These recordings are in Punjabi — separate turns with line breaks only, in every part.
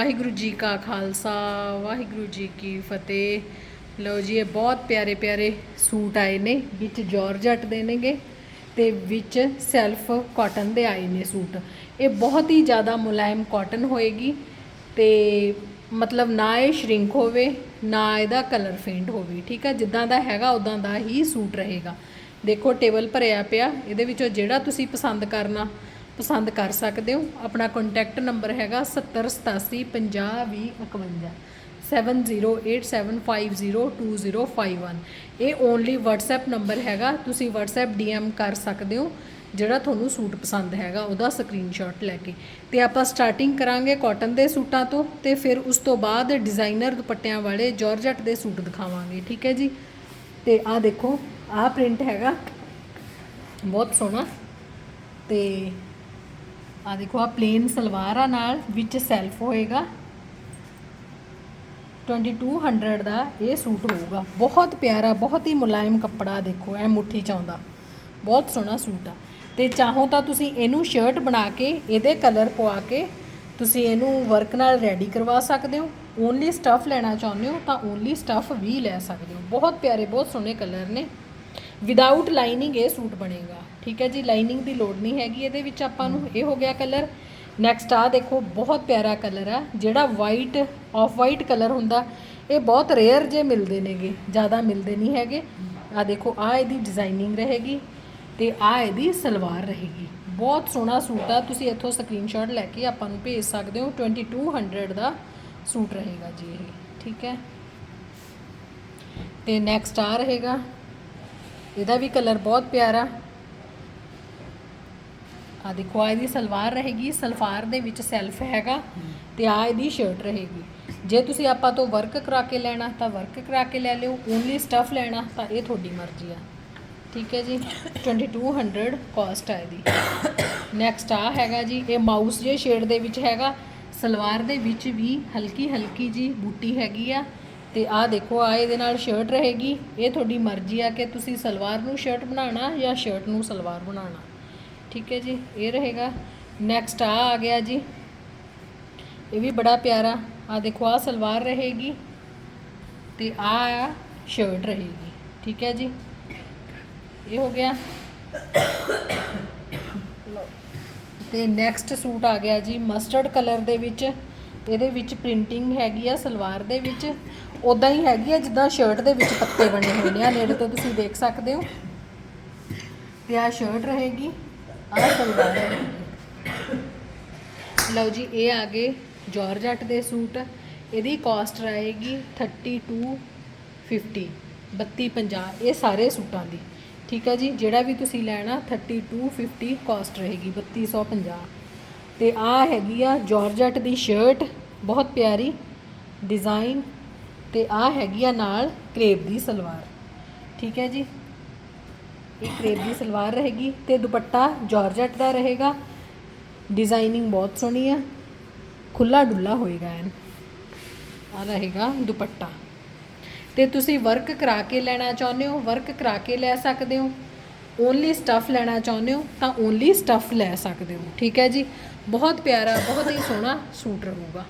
ਵਾਹਿਗੁਰੂ ਜੀ ਕਾ ਖਾਲਸਾ, ਵਾਹਿਗੁਰੂ ਜੀ ਕੀ ਫਤਿਹ। ਲਓ ਜੀ, ਇਹ ਬਹੁਤ ਪਿਆਰੇ ਪਿਆਰੇ ਸੂਟ ਆਏ ਨੇ, ਵਿੱਚ ਜਾਰਜਟ ਦੇ ਨੇਗੇ ਤੇ ਵਿੱਚ ਸੈਲਫ ਕਾਟਨ ਦੇ ਆਏ ਨੇ ਸੂਟ। ਇਹ ਬਹੁਤ ਹੀ ਜ਼ਿਆਦਾ ਮੁਲਾਇਮ ਕਾਟਨ ਹੋਏਗੀ ਤੇ ਮਤਲਬ ਨਾ ਇਹ ਸ਼ਰਿੰਕ ਹੋਵੇ, ਨਾ ਇਹਦਾ ਕਲਰ ਫੇਂਟ ਹੋਵੇ, ਠੀਕ ਆ? ਜਿੱਦਾਂ ਦਾ ਹੈਗਾ ਉਦਾਂ ਦਾ ਹੀ ਸੂਟ ਰਹੇਗਾ। ਦੇਖੋ, ਟੇਬਲ ਭਰਿਆ ਪਿਆ, ਇਹਦੇ ਵਿੱਚੋਂ ਜਿਹੜਾ ਤੁਸੀਂ ਪਸੰਦ ਕਰਨਾ ਪਸੰਦ ਕਰ ਸਕਦੇ ਹੋ। ਆਪਣਾ ਕੰਟੈਕਟ ਨੰਬਰ ਹੈਗਾ 7087502051 7087502051 ਇਹ ਓਨਲੀ WhatsApp ਨੰਬਰ ਹੈਗਾ, ਤੁਸੀਂ WhatsApp DM ਕਰ ਸਕਦੇ ਹੋ, ਜਿਹੜਾ ਤੁਹਾਨੂੰ ਸੂਟ ਪਸੰਦ ਹੈਗਾ, ਉਹਦਾ ਸਕਰੀਨਸ਼ਾਟ ਲੈ ਕੇ। ਤੇ ਆਪਾਂ ਸਟਾਰਟਿੰਗ ਕਰਾਂਗੇ ਕਾਟਨ ਦੇ ਸੂਟਾਂ ਤੋਂ, ਤੇ ਫਿਰ ਉਸ ਤੋਂ ਬਾਅਦ ਡਿਜ਼ਾਈਨਰ ਦੁਪੱਟਿਆਂ ਵਾਲੇ ਜਾਰਜਟ ਦੇ ਸੂਟ ਦਿਖਾਵਾਂਗੇ, ਠੀਕ ਹੈ ਜੀ? ਤੇ ਆਹ ਦੇਖੋ, ਆਹ ਪ੍ਰਿੰਟ ਹੈਗਾ, ਬਹੁਤ ਸੋਹਣਾ। ਤੇ ਆ ਦੇਖੋ ਆ ਪਲੇਨ ਸਲਵਾਰ ਆ ਨਾਲ ਵਿੱਚ ਸੈਲਫ ਹੋਏਗਾ। 2200 ਦਾ ਇਹ ਸੂਟ ਹੋਊਗਾ। ਬਹੁਤ ਪਿਆਰਾ, ਬਹੁਤ ਹੀ ਮੁਲਾਇਮ ਕੱਪੜਾ ਦੇਖੋ ਐ ਮੁੱਠੀ ਚ ਆਉਂਦਾ। ਬਹੁਤ ਸੋਹਣਾ ਸੂਟ ਆ। ਤੇ ਚਾਹੋ ਤਾਂ ਤੁਸੀਂ ਇਹਨੂੰ ਸ਼ਰਟ ਬਣਾ ਕੇ, ਇਹਦੇ ਕਲਰ ਪਵਾ ਕੇ ਤੁਸੀਂ ਇਹਨੂੰ ਵਰਕ ਨਾਲ ਰੈਡੀ ਕਰਵਾ ਸਕਦੇ ਹੋ। ਓਨਲੀ ਸਟਫ ਲੈਣਾ ਚਾਹੁੰਦੇ ਹੋ ਤਾਂ ਓਨਲੀ ਸਟਫ ਵੀ ਲੈ ਸਕਦੇ ਹੋ। ਬਹੁਤ ਪਿਆਰੇ, ਬਹੁਤ ਸੋਹਣੇ ਕਲਰ ਨੇ। ਵਿਦਆਊਟ ਲਾਈਨਿੰਗ ਇਹ ਸੂਟ ਬਣੇਗਾ। ਠੀਕ ਹੈ ਜੀ ਲਾਈਨਿੰਗ ਦੀ ਲੋੜ ਨਹੀਂ ਹੈਗੀ, ਇਹਦੇ ਵਿੱਚ ਆਪਾਂ ਨੂੰ ਇਹ ਹੋ ਗਿਆ ਕਲਰ ਨੈਕਸਟ ਆ ਦੇਖੋ, ਬਹੁਤ ਪਿਆਰਾ ਕਲਰ ਆ, ਜਿਹੜਾ ਵਾਈਟ ਆਫ ਵਾਈਟ ਕਲਰ ਹੁੰਦਾ, ਇਹ ਬਹੁਤ ਰੇਅਰ ਜੇ ਮਿਲਦੇ ਨੇਗੇ, ਜ਼ਿਆਦਾ ਮਿਲਦੇ ਨਹੀਂ ਹੈਗੇ। ਆ ਦੇਖੋ ਆ ਇਹਦੀ ਡਿਜ਼ਾਈਨਿੰਗ ਰਹੇਗੀ ਤੇ ਆ ਇਹਦੀ ਸਲਵਾਰ ਰਹੇਗੀ। ਬਹੁਤ ਸੋਹਣਾ ਸੂਟ ਆ, ਤੁਸੀਂ ਇੱਥੋਂ ਸਕਰੀਨਸ਼ਾਟ ਲੈ ਕੇ ਆਪਾਂ ਨੂੰ ਭੇਜ ਸਕਦੇ ਹੋ 2200 ਦਾ ਸੂਟ ਰਹੇਗਾ ਜੀ ਇਹ। ਠੀਕ ਹੈ। ਤੇ ਨੈਕਸਟ ਆ ਰਹੇਗਾ ਇਹਦਾ ਵੀ ਕਲਰ ਬਹੁਤ ਪਿਆਰਾ। ਆ ਦੇਖੋ ਆ ਇਹਦੀ ਸਲਵਾਰ ਰਹੇਗੀ, ਸਲਵਾਰ ਦੇ ਵਿੱਚ ਸੈਲਫ ਹੈਗਾ ਤੇ ਆ ਇਹਦੀ ਸ਼ਰਟ ਰਹੇਗੀ। ਜੇ ਤੁਸੀਂ ਆਪਾਂ ਤੋਂ ਵਰਕ ਕਰਾ ਕੇ ਲੈਣਾ, ਤਾਂ ਵਰਕ ਕਰਾ ਕੇ ਲੈ ਲਿਓ ਓਨਲੀ ਸਟਫ ਲੈਣਾ, ਤਾਂ ਇਹ ਤੁਹਾਡੀ ਮਰਜ਼ੀ ਆ। ਠੀਕ ਹੈ ਜੀ? 2200 ਕਾਸਟ ਆ ਇਹਦੀ। ਨੈਕਸਟ ਆ ਹੈਗਾ ਜੀ, ਇਹ ਮਾਊਸ ਜੇ ਸ਼ੇਡ ਦੇ ਵਿੱਚ ਹੈਗਾ, ਸਲਵਾਰ ਦੇ ਵਿੱਚ ਵੀ ਹਲਕੀ ਹਲਕੀ ਜੀ ਬੂਟੀ ਹੈਗੀ ਆ। ਤੇ ਆਹ ਦੇਖੋ ਆ ਇਹਦੇ ਨਾਲ ਸ਼ਰਟ ਰਹੇਗੀ। ਇਹ ਤੁਹਾਡੀ ਮਰਜ਼ੀ ਆ ਕਿ ਤੁਸੀਂ ਸਲਵਾਰ ਨੂੰ ਸ਼ਰਟ ਬਣਾਉਣਾ ਜਾਂ ਸ਼ਰਟ ਨੂੰ ਸਲਵਾਰ ਬਣਾਉਣਾ। ਠੀਕ ਹੈ ਜੀ, ਇਹ ਰਹੇਗਾ। ਨੈਕਸਟ ਆ ਆ ਗਿਆ ਜੀ। ਇਹ ਵੀ ਬੜਾ ਪਿਆਰਾ। ਆ ਦੇਖੋ ਆ ਸਲਵਾਰ ਰਹੇਗੀ ਤੇ ਆ ਆ ਸ਼ਰਟ ਰਹੇਗੀ। ਠੀਕ ਹੈ ਜੀ। ਇਹ ਹੋ ਗਿਆ। ਤੇ ਨੈਕਸਟ ਸੂਟ ਆ ਗਿਆ ਜੀ ਮਸਟਰਡ ਕਲਰ ਦੇ ਵਿੱਚ। ਇਹਦੇ ਵਿੱਚ ਪ੍ਰਿੰਟਿੰਗ ਹੈਗੀ ਆ, ਸਲਵਾਰ ਦੇ ਵਿੱਚ। ਉਦਾਂ ਹੀ ਹੈਗੀ ਆ, ਜਿੱਦਾਂ ਸ਼ਰਟ ਦੇ ਵਿੱਚ ਪੱਤੇ ਬਣੇ ਹੋਏ ਨੇ। ਆ ਨੇੜੇ ਤੋਂ ਤੁਸੀਂ ਦੇਖ ਸਕਦੇ ਹੋ। ਤੇ ਆ ਸ਼ਰਟ ਰਹੇਗੀ ਆ ਸਲਵਾਰ ਰਹੇਗੀ। ਲਓ ਜੀ, ਇਹ ਆ ਗਏ ਜਾਰਜਟ ਦੇ ਸੂਟ। ਇਹਦੀ ਕਾਸਟ ਰਹੇਗੀ 3250 3250 ਇਹ ਸਾਰੇ ਸੂਟਾਂ ਦੀ। ਠੀਕ ਹੈ ਜੀ, ਜਿਹੜਾ ਵੀ ਤੁਸੀਂ ਲੈਣਾ 3250 ਕਾਸਟ ਰਹੇਗੀ 3250 ਤੇ ਆ ਹੈਗੀ ਆ ਜਾਰਜਟ ਦੀ ਸ਼ਰਟ ਬਹੁਤ ਪਿਆਰੀ ਡਿਜ਼ਾਈਨ ਤੇ ਆ ਹੈਗੀ ਆ ਨਾਲ ਕਰੇਪ ਦੀ ਸਲਵਾਰ। ਠੀਕ ਹੈ ਜੀ? ਇਹ ਕਰੇਪ ਦੀ ਸਲਵਾਰ ਰਹੇਗੀ ਤੇ ਦੁਪੱਟਾ ਜਾਰਜਟ ਦਾ ਰਹੇਗਾ। ਡਿਜ਼ਾਈਨਿੰਗ ਬਹੁਤ ਸੋਹਣੀ ਆ। ਖੁੱਲਾ ਡੁੱਲਾ ਹੋਏਗਾ ਐਨ। ਆ ਰਹੇਗਾ ਦੁਪੱਟਾ। ਤੇ ਤੁਸੀਂ ਵਰਕ ਕਰਾ ਕੇ ਲੈਣਾ ਚਾਹੁੰਦੇ ਹੋ? ਵਰਕ ਕਰਾ ਕੇ ਲੈ ਸਕਦੇ ਹੋ? ਓਨਲੀ ਸਟਫ ਲੈਣਾ ਚਾਹੁੰਦੇ ਹੋ, ਤਾਂ ਓਨਲੀ ਸਟਫ ਲੈ ਸਕਦੇ ਹੋ। ਠੀਕ ਹੈ ਜੀ? ਬਹੁਤ ਪਿਆਰਾ, ਬਹੁਤ ਹੀ ਸੋਹਣਾ ਸੂਟ ਰਹੂਗਾ।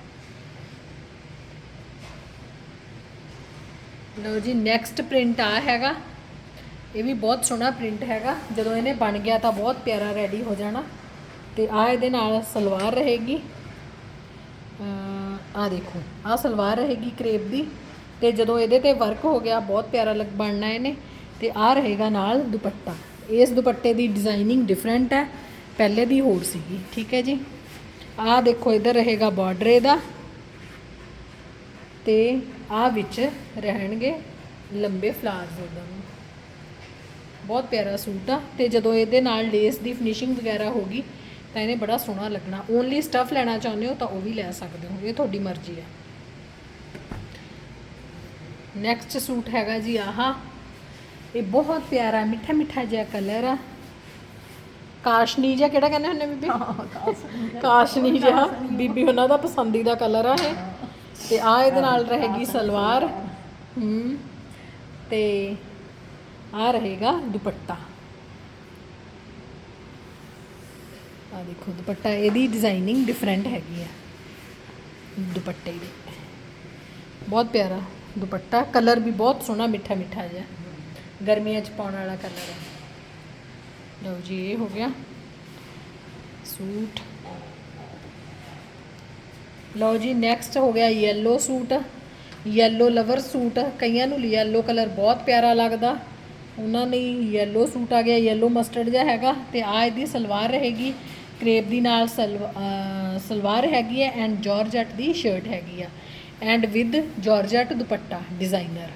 ਲਓ ਜੀ ਨੈਕਸਟ ਪ੍ਰਿੰਟ ਆ ਹੈਗਾ। ਇਹ ਵੀ ਬਹੁਤ ਸੋਹਣਾ ਪ੍ਰਿੰਟ ਹੈਗਾ। ਜਦੋਂ ਇਹਨੇ ਬਣ ਗਿਆ ਤਾਂ ਬਹੁਤ ਪਿਆਰਾ ਰੈਡੀ ਹੋ ਜਾਣਾ। ਤੇ ਆ ਇਹਦੇ ਨਾਲ ਸਲਵਾਰ ਰਹੇਗੀ। ਆ ਦੇਖੋ, ਆ ਸਲਵਾਰ ਰਹੇਗੀ ਕਰੇਪ ਦੀ। ਤੇ ਜਦੋਂ ਇਹਦੇ ਤੇ ਵਰਕ ਹੋ ਗਿਆ, ਬਹੁਤ ਪਿਆਰਾ ਲੱਗ ਬਣਨਾ ਇਹਨੇ। ਤੇ ਆ ਰਹੇਗਾ ਨਾਲ ਦੁਪੱਟਾ। ਇਸ ਦੁਪੱਟੇ ਦੀ ਡਿਜ਼ਾਈਨਿੰਗ ਡਿਫਰੈਂਟ ਹੈ। ਪਹਿਲੇ ਦੀ ਹੋਰ ਸੀਗੀ, ਠੀਕ ਹੈ ਜੀ। ਆਹ ਦੇਖੋ, ਇਧਰ ਰਹੇਗਾ ਬਾਰਡਰ ਇਹਦਾ। ਤੇ ਆਹ ਵਿੱਚ ਰਹਿਣਗੇ ਲੰਬੇ ਫਲਾਰਸ ਉਹਦਾ। ਬਹੁਤ ਪਿਆਰਾ ਸੂਟ ਆ। ਤੇ ਜਦੋਂ ਇਹਦੇ ਨਾਲ ਲੇਸ ਦੀ ਫਿਨਿਸ਼ਿੰਗ ਵਗੈਰਾ ਹੋਗੀ ਤਾਂ ਇਹਨੇ ਬੜਾ ਸੋਹਣਾ ਲੱਗਣਾ। ਓਨਲੀ ਸਟਫ ਲੈਣਾ ਚਾਹੁੰਦੇ ਹੋ ਤਾਂ ਉਹ ਵੀ ਲੈ ਸਕਦੇ ਹੋ। ਇਹ ਤੁਹਾਡੀ ਮਰਜ਼ੀ ਆ ਨੈਕਸਟ ਸੂਟ ਹੈਗਾ ਜੀ ਆਹਾ। ਇਹ ਬਹੁਤ ਪਿਆਰਾ ਮਿੱਠਾ ਮਿੱਠਾ ਜਿਹਾ ਕਲਰ ਆ। ਕਾਸ਼ਨੀ ਜਿਹਾ ਕਿਹੜਾ ਕਹਿੰਦੇ ਹੁੰਦੇ ਬੀਬੀ? ਕਾਸ਼ਨੀ ਜਿਹਾ। ਬੀਬੀ ਉਹਨਾਂ ਦਾ ਪਸੰਦੀਦਾ ਕਲਰ ਆ ਇਹ। ਤੇ ਆ ਇਹਦੇ ਨਾਲ ਰਹੇਗੀ ਸਲਵਾਰ। ਹੂੰ। ਤੇ ਆ ਰਹੇਗਾ ਦੁਪੱਟਾ। ਆ ਦੇਖੋ ਦੁਪੱਟਾ ਇਹਦੀ ਡਿਜ਼ਾਈਨਿੰਗ ਡਿਫਰੈਂਟ ਹੈਗੀ ਆ। ਦੁਪੱਟੇ ਦੇ। ਬਹੁਤ ਪਿਆਰਾ ਦੁਪੱਟਾ। ਕਲਰ ਵੀ ਬਹੁਤ ਸੋਹਣਾ ਮਿੱਠਾ ਮਿੱਠਾ ਜਿਹਾ। ਗਰਮੀਆਂ 'ਚ ਪਾਉਣ ਵਾਲਾ ਕਲਰ ਹੈ। ਲਓ ਜੀ, ਇਹ ਹੋ ਗਿਆ। ਸੂਟ। ਲਓ ਜੀ ਨੈਕਸਟ ਹੋ ਗਿਆ yellow suit. Yellow lover suit. ਕਈਆਂ ਨੂੰ ਯੈਲੋ ਕਲਰ ਬਹੁਤ ਪਿਆਰਾ ਲੱਗਦਾ। ਉਹਨਾਂ ਲਈ ਯੈਲੋ ਸੂਟ ਆ ਗਿਆ ਯੈਲੋ ਮਸਟਰਡ ਜਿਹਾ ਹੈਗਾ। ਤੇ ਆ ਇਹਦੀ ਸਲਵਾਰ ਰਹੇਗੀ। ਕਰੇਪ ਦੀ ਨਾਲ ਸਲਵ- ਸਲਵਾਰ ਹੈਗੀ ਹੈ ਐਂਡ ਜਾਰਜਟ ਦੀ ਸ਼ਰਟ ਹੈਗੀ ਆ। And with georgette dupatta designer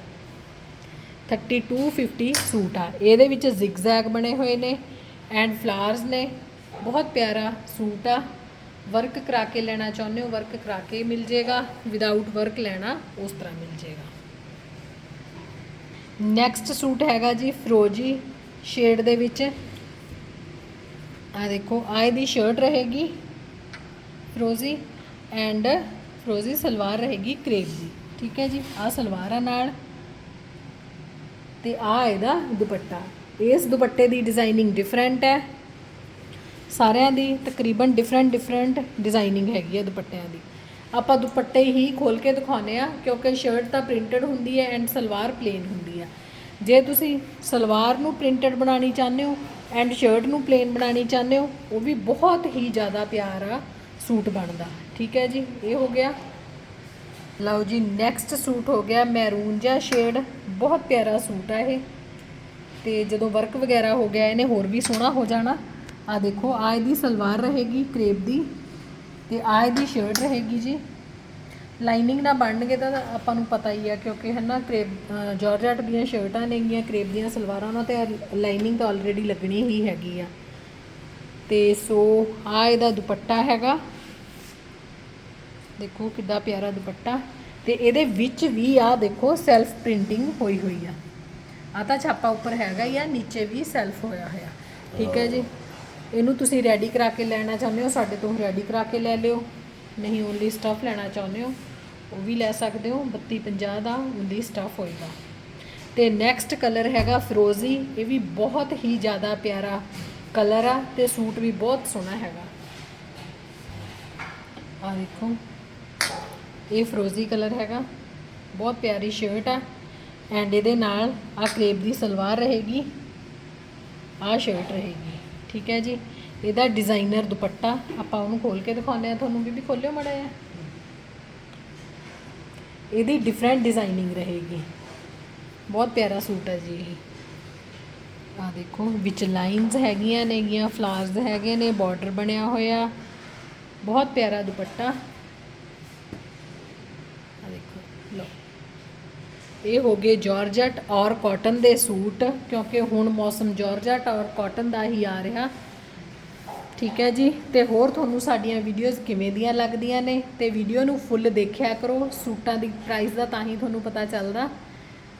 3250 suit ਆ। ਇਹਦੇ ਵਿੱਚ ਜ਼ਿਗਜ਼ੈਗ ਬਣੇ ਹੋਏ ਨੇ ਐਂਡ ਫਲਾਰਸ ਨੇ। ਬਹੁਤ ਪਿਆਰਾ ਸੂਟ ਆ। ਵਰਕ ਕਰਾ ਕੇ ਲੈਣਾ ਚਾਹੁੰਦੇ ਹੋ ਵਰਕ ਕਰਾ ਕੇ ਮਿਲ ਜੇਗਾ ਵਿਦਆਊਟ ਵਰਕ ਲੈਣਾ ਉਸ ਤਰ੍ਹਾਂ ਮਿਲ ਜੇਗਾ ਨੈਕਸਟ ਸੂਟ ਹੈਗਾ ਜੀ ਫਰੋਜੀ ਸ਼ੇਡ ਦੇ ਵਿੱਚ। ਆ ਦੇਖੋ, ਆਏ ਦੀ ਸ਼ਰਟ ਰਹੇਗੀ ਫਰੋਜ਼ੀ ਐਂਡ ਫਰੋਜ਼ੀ ਸਲਵਾਰ ਰਹੇਗੀ ਕਰੇਪ ਦੀ। ਠੀਕ ਹੈ ਜੀ ਆ ਸਲਵਾਰ ਆ ਨਾਲ। ਤੇ ਆ ਇਹਦਾ ਦੁਪੱਟਾ। ਇਸ ਦੁਪੱਟੇ ਦੀ ਡਿਜ਼ਾਈਨਿੰਗ ਡਿਫਰੈਂਟ ਹੈ। ਸਾਰਿਆਂ ਦੀ ਤਕਰੀਬਨ ਡਿਫਰੈਂਟ ਡਿਫਰੈਂਟ ਡਿਜ਼ਾਈਨਿੰਗ ਹੈਗੀ ਹੈ ਦੁਪੱਟਿਆਂ ਦੀ। ਆਪਾਂ ਦੁਪੱਟੇ ਹੀ ਖੋਲ ਕੇ ਦਿਖਾਉਨੇ ਆ ਕਿਉਂਕਿ ਸ਼ਰਟ ਤਾਂ ਪ੍ਰਿੰਟਡ ਹੁੰਦੀ ਹੈ ਐਂਡ ਸਲਵਾਰ ਪਲੇਨ ਹੁੰਦੀ ਹੈ। ਜੇ ਤੁਸੀਂ ਸਲਵਾਰ ਨੂੰ ਪ੍ਰਿੰਟਡ ਬਣਾਉਣੀ ਚਾਹੁੰਦੇ ਹੋ ਐਂਡ ਸ਼ਰਟ ਨੂੰ ਪਲੇਨ ਬਣਾਉਣੀ ਚਾਹੁੰਦੇ ਹੋ, ਉਹ ਵੀ ਬਹੁਤ ਹੀ ਜ਼ਿਆਦਾ ਪਿਆਰਾ ਸੂਟ ਬਣਦਾ। ਠੀਕ ਹੈ ਜੀ, ਇਹ ਹੋ ਗਿਆ। ਲਓ ਜੀ ਨੈਕਸਟ ਸੂਟ ਹੋ ਗਿਆ ਮੈਰੂਨ ਜਿਹਾ ਸ਼ੇਡ ਬਹੁਤ ਪਿਆਰਾ ਸੂਟ ਆ ਇਹ। ਤੇ ਜਦੋਂ ਵਰਕ ਵਗੈਰਾ ਹੋ ਗਿਆ ਇਹਨੇ ਹੋਰ ਵੀ ਸੋਹਣਾ ਹੋ ਜਾਣਾ। ਆ ਦੇਖੋ ਆ ਇਹਦੀ ਸਲਵਾਰ ਰਹੇਗੀ ਕਰੇਪ ਦੀ ਤੇ ਆ ਇਹਦੀ ਸ਼ਰਟ ਰਹੇਗੀ ਜੀ। ਲਾਈਨਿੰਗ ਨਾ ਬਣਨਗੇ ਤਾਂ ਆਪਾਂ ਨੂੰ ਪਤਾ ਹੀ ਆ ਕਿਉਂਕਿ ਹੈ ਨਾ ਕਰੇਪ ਅ, ਜਾਰਜਟ ਦੀਆਂ ਸ਼ਰਟਾਂ ਨੇਗੀਆਂ ਕਰੇਪ ਦੀਆਂ ਸਲਵਾਰਾਂ ਉਹਨਾਂ ਤੇ ਲਾਈਨਿੰਗ ਤਾਂ ਆਲਰੇਡੀ ਲੱਗਣੀ ਹੀ ਹੈਗੀ ਆ। ਤੇ ਸੋ ਆ ਇਹਦਾ ਦੁਪੱਟਾ ਹੈਗਾ। ਦੇਖੋ ਕਿੱਡਾ ਪਿਆਰਾ ਦੁਪੱਟਾ ਤੇ ਇਹਦੇ ਵਿੱਚ ਵੀ ਆ ਦੇਖੋ ਸੈਲਫ ਪ੍ਰਿੰਟਿੰਗ ਹੋਈ ਹੋਈ ਆ। ਆ ਤਾਂ ਛਾਪਾ ਉੱਪਰ ਹੈਗਾ ਹੀ ਆ, ਨੀਚੇ ਵੀ ਸੈਲਫ ਹੋਇਆ ਹੋਇਆ। ਠੀਕ ਹੈ ਜੀ। ਇਹਨੂੰ ਤੁਸੀਂ ਰੈਡੀ ਕਰਾ ਕੇ ਲੈਣਾ ਚਾਹੁੰਦੇ ਹੋ, ਸਾਡੇ ਤੋਂ ਰੈਡੀ ਕਰਾ ਕੇ ਲੈ ਲਿਓ। ਨਹੀਂ ਓਨਲੀ ਸਟਫ ਲੈਣਾ ਚਾਹੁੰਦੇ ਹੋ, ਉਹ ਵੀ ਲੈ ਸਕਦੇ ਹੋ। 3250 ਦਾ ਓਨਲੀ ਸਟਫ ਹੋਏਗਾ। ਤੇ ਨੈਕਸਟ ਕਲਰ ਹੈਗਾ ਫਰੋਜ਼ੀ ਇਹ ਵੀ ਬਹੁਤ ਹੀ ਜ਼ਿਆਦਾ ਪਿਆਰਾ ਕਲਰ ਆ ਤੇ ਸੂਟ ਵੀ ਬਹੁਤ ਸੋਹਣਾ ਹੈਗਾ। ਆ ਦੇਖੋ। ਇਹ ਫਰੋਜ਼ੀ ਕਲਰ ਹੈਗਾ। ਬਹੁਤ ਪਿਆਰੀ ਸ਼ਰਟ ਆ। ਐਂਡ ਇਹਦੇ ਨਾਲ ਆ ਕਰੇਪ ਦੀ ਸਲਵਾਰ ਰਹੇਗੀ। ਆ ਸ਼ਰਟ ਰਹੇਗੀ। ਠੀਕ ਹੈ ਜੀ? ਇਹਦਾ ਡਿਜ਼ਾਈਨਰ ਦੁਪੱਟਾ ਆਪਾਂ ਉਹਨੂੰ ਖੋਲ ਕੇ ਦਿਖਾਉਂਦੇ ਆ ਤੁਹਾਨੂੰ ਵੀ ਖੋਲਿਓ ਮੜਾ ਆ ਇਹਦੀ ਡਿਫਰੈਂਟ ਡਿਜ਼ਾਈਨਿੰਗ ਰਹੇਗੀ। ਬਹੁਤ ਪਿਆਰਾ ਸੂਟ ਹੈ ਜੀ ਇਹ। ਆ ਦੇਖੋ, ਵਿੱਚ ਲਾਈਨਸ ਹੈਗੀਆਂ ਨੇਗੀਆਂ ਫਲਾਵਰਸ ਹੈਗੇ ਨੇ ਬਾਰਡਰ ਬਣਿਆ ਹੋਇਆ। ਬਹੁਤ ਪਿਆਰਾ ਦੁਪੱਟਾ ਆ ਦੇਖੋ ਲਓ ਇਹ ਹੋ ਗਏ ਜਾਰਜਟ ਔਰ ਕਾਟਨ ਦੇ ਸੂਟ, ਕਿਉਂਕਿ ਹੁਣ ਮੌਸਮ ਜਾਰਜਟ ਔਰ ਕਾਟਨ ਦਾ ਹੀ ਆ ਰਿਹਾ। ਠੀਕ ਹੈ ਜੀ, ਤੇ ਹੋਰ ਤੁਹਾਨੂੰ ਸਾਡੀਆਂ ਵੀਡੀਓਜ਼ ਕਿਵੇਂ ਦੀਆਂ ਲੱਗਦੀਆਂ ਨੇ, ਤੇ ਵੀਡੀਓ ਨੂੰ ਫੁੱਲ ਦੇਖਿਆ ਕਰੋ। ਸੂਟਾਂ ਦੀ ਪ੍ਰਾਈਸ ਦਾ ਤਾਂ ਹੀ ਤੁਹਾਨੂੰ ਪਤਾ ਚੱਲਦਾ।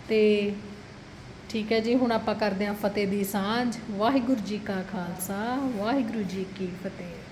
ਤੇ ਠੀਕ ਹੈ ਜੀ, ਹੁਣ ਆਪਾਂ ਕਰਦੇ ਹਾਂ ਫਤਿਹ ਦੀ ਸਾਂਝ। ਵਾਹਿਗੁਰੂ ਜੀ ਕਾ ਖਾਲਸਾ, ਵਾਹਿਗੁਰੂ ਜੀ ਕੀ ਫਤਿਹ।